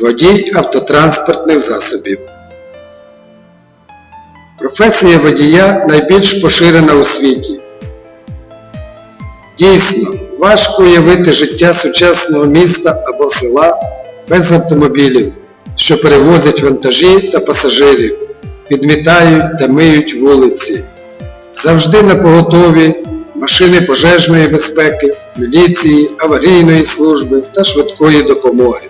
Водій автотранспортних засобів. Професія водія найбільш поширена у світі. Дійсно, важко уявити життя сучасного міста або села без автомобілів, що перевозять вантажі та пасажирів, підмітають та миють вулиці. Завжди на поготові машини пожежної безпеки, міліції, аварійної служби та швидкої допомоги.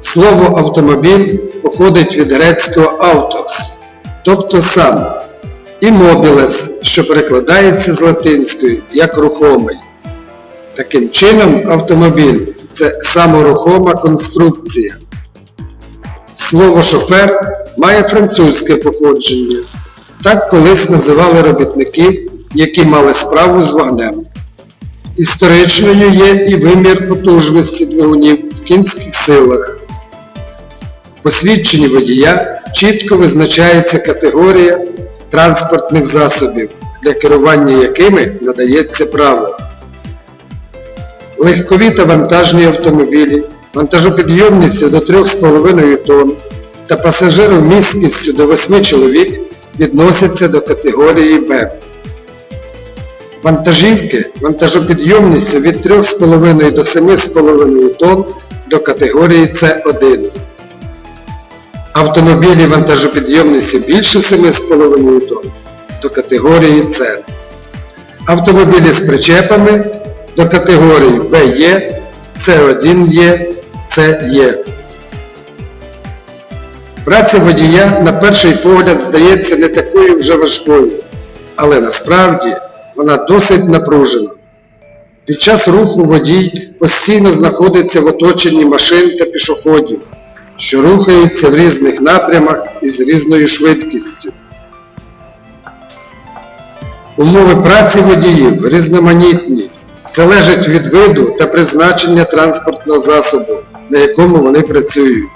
Слово автомобіль походить від грецького автос, тобто сам, і мобілес, що перекладається з латинської як рухомий. Таким чином, автомобіль це саморухома конструкція. Слово шофер має французьке походження. Так колись називали робітників, які мали справу з вогнем. Історичною є і вимір потужності двигунів в кінських силах. Посвідченні водія чітко визначається категорія транспортних засобів, для керування якими надається право. Легкові та вантажні автомобілі, вантажопідйомністю до 3,5 тонн та пасажиромісткістю до 8 чоловік відносяться до категорії Б. Вантажівки вантажопідйомністю від 3,5 до 7,5 тонн до категорії С1. Автомобілі вантажопідйомністю більше 7,5 тонн до категорії С. Автомобілі з причепами до категорії БЕ, С1Е, СЕ. Праця водія на перший погляд здається не такою вже важкою, але насправді вона досить напружена. Під час руху водій постійно знаходиться в оточенні машин та пішоходів, що рухаються в різних напрямах і з різною швидкістю. Умови праці водіїв різноманітні, залежать від виду та призначення транспортного засобу, на якому вони працюють.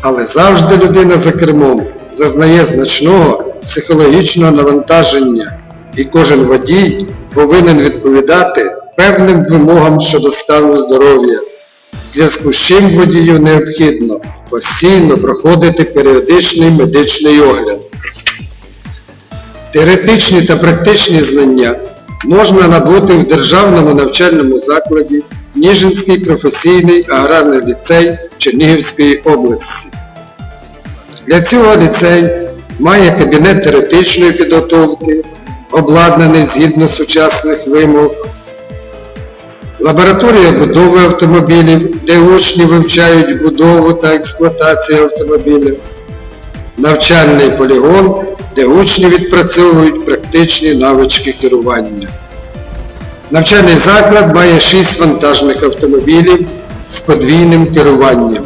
Але завжди людина за кермом зазнає значного психологічного навантаження, і кожен водій повинен відповідати певним вимогам щодо стану здоров'я, в зв'язку з чим водію необхідно постійно проходити періодичний медичний огляд. Теоретичні та практичні знання можна набути в Державному навчальному закладі Ніжинський професійний аграрний ліцей Чернігівської області. Для цього ліцей має кабінет теоретичної підготовки, обладнаний згідно сучасних вимог, лабораторія будови автомобілів, де учні вивчають будову та експлуатацію автомобілів, навчальний полігон, де учні відпрацьовують практичні навички керування. Навчальний заклад має 6 вантажних автомобілів з подвійним керуванням.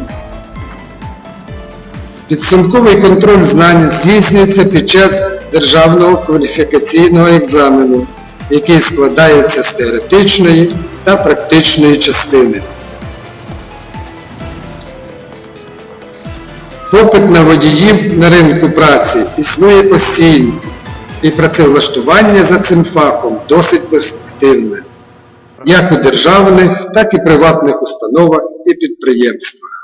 Підсумковий контроль знань здійснюється під час державного кваліфікаційного екзамену, який складається з теоретичної та практичної частини. Попит на водіїв на ринку праці існує постійно, і працевлаштування за цим фахом досить перспективне, як у державних, так і приватних установах і підприємствах.